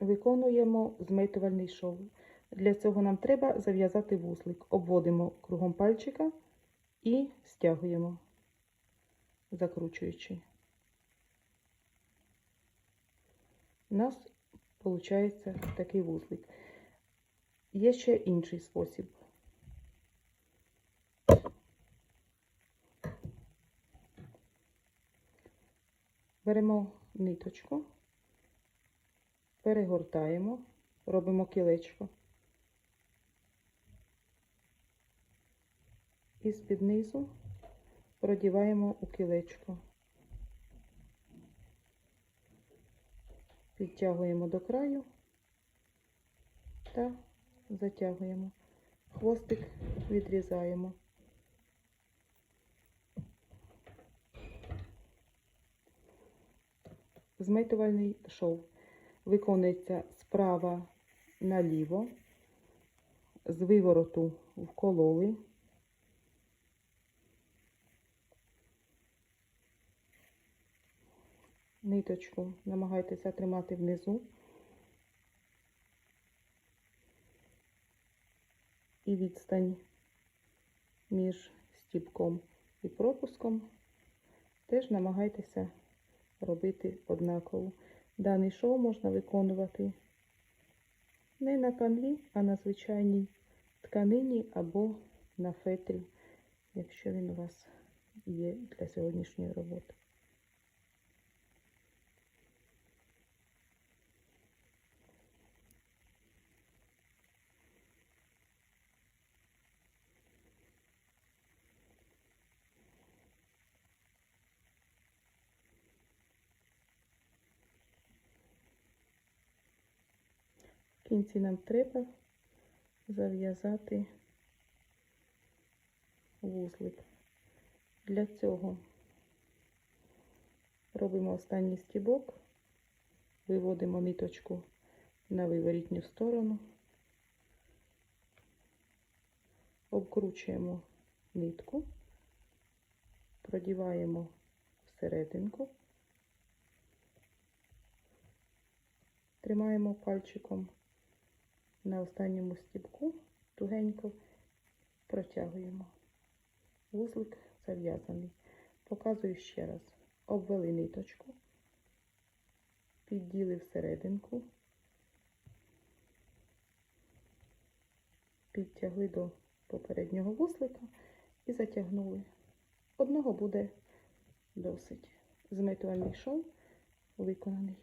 Виконуємо змитувальний шов. Для цього нам треба зав'язати вузлик. Обводимо кругом пальчика і стягуємо, закручуючи. У нас виходить такий вузлик. Є ще інший спосіб. Беремо ниточку, перегортаємо, робимо кілечко. І з-під низу продіваємо у кілечко. Підтягуємо до краю та затягуємо. Хвостик відрізаємо. Змитувальний шов виконується справа наліво, з вивороту вкололи. Ниточку намагайтеся тримати внизу. І відстань між стіпком і пропуском теж намагайтеся робити однаково. Даний шов можна виконувати не на канві, а на звичайній тканині або на фетрі, якщо він у вас є для сьогоднішньої роботи. В кінці нам треба зав'язати вузлик. Для цього робимо останній стібок, виводимо ниточку на виворітню сторону, обкручуємо нитку, продіваємо всерединку, тримаємо пальчиком на останньому стібку, тугенько протягуємо. Вузлик зав'язаний. Показую ще раз. Обвели ниточку, підділи всерединку, підтягли до попереднього вузлика і затягнули. Одного буде досить. Змитувальний шов виконаний.